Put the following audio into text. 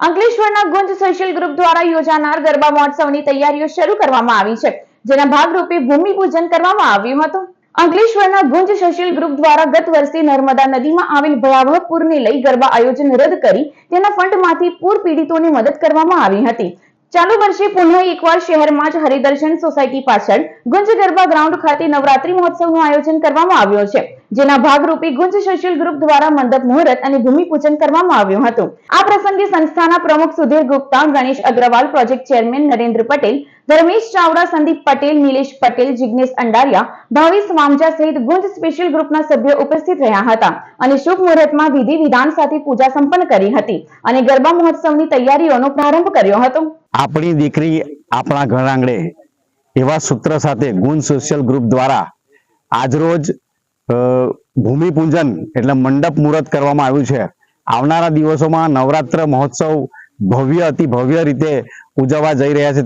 અંકલેશ્વરના ગુંજ social group દ્વારા યોજાનાર ગરબા મહોત્સવની તૈયારીઓ શરૂ કરવામાં આવી છે. જેના ભાગરૂપે ભૂમિપૂજન કરવામાં આવ્યું હતું. અંકલેશ્વરના ગુંજ સોશિયલ ગ્રુપ દ્વારા ગત વર્ષે નર્મદા નદીમાં આવેલ ભયાવહ પૂરને લઈ ગરબા આયોજન રદ કરી તેના ફંડમાંથી પૂર પીડિતોને મદદ કરવામાં આવી હતી. ચાલુ વર્ષે પુનઃ એકવાર શહેરમાં જ હરિદર્શન સોસાયટી પાછળ ગુંજ ગરબા ગ્રાઉન્ડ ખાતે નવરાત્રી મહોત્સવનું આયોજન કરવામાં આવ્યો છે. જેના ભાગરૂપે ગુંજ સોશિયલ ગ્રુપ દ્વારા મંડપ, મુહૂર્ત અને ભૂમિપૂજન કરવામાં આવ્યું હતું. આ પ્રસંગે સંસ્થાના પ્રમુખ સુધીર ગુપ્તા, ગણેશ અગ્રવાલ, પ્રોજેક્ટ ચેરમેન નરેન્દ્ર પટેલ, ધર્મેશ ચાવડા, સંદીપ પટેલ, નિલેશ પટેલ જિજ્ઞેશ અંડારિયા ભાવેશ વામજા સહિત ગુંજ સ્પેશિયલ ગ્રુપના સભ્યો ઉપસ્થિત રહ્યા હતા અને શુભ મુહૂર્તમાં વિધિ વિધાન સાથે પૂજા સંપન્ન કરી હતી અને ગરબા મહોત્સવની તૈયારીઓનો પ્રારંભ કર્યો હતો. આપણી દીકરી આપણા ઘર આંગણે એવા સૂત્ર સાથે ગુણ સોશિયલ ગ્રુપ દ્વારા આજરોજ ભૂમિપૂજન એટલે મંડપ મુહૂર્ત કરવામાં આવ્યું છે. આવનારા દિવસોમાં નવરાત્ર મહોત્સવ ભવ્ય, અતિ ભવ્ય રીતે ઉજવવા જઈ રહ્યા છે.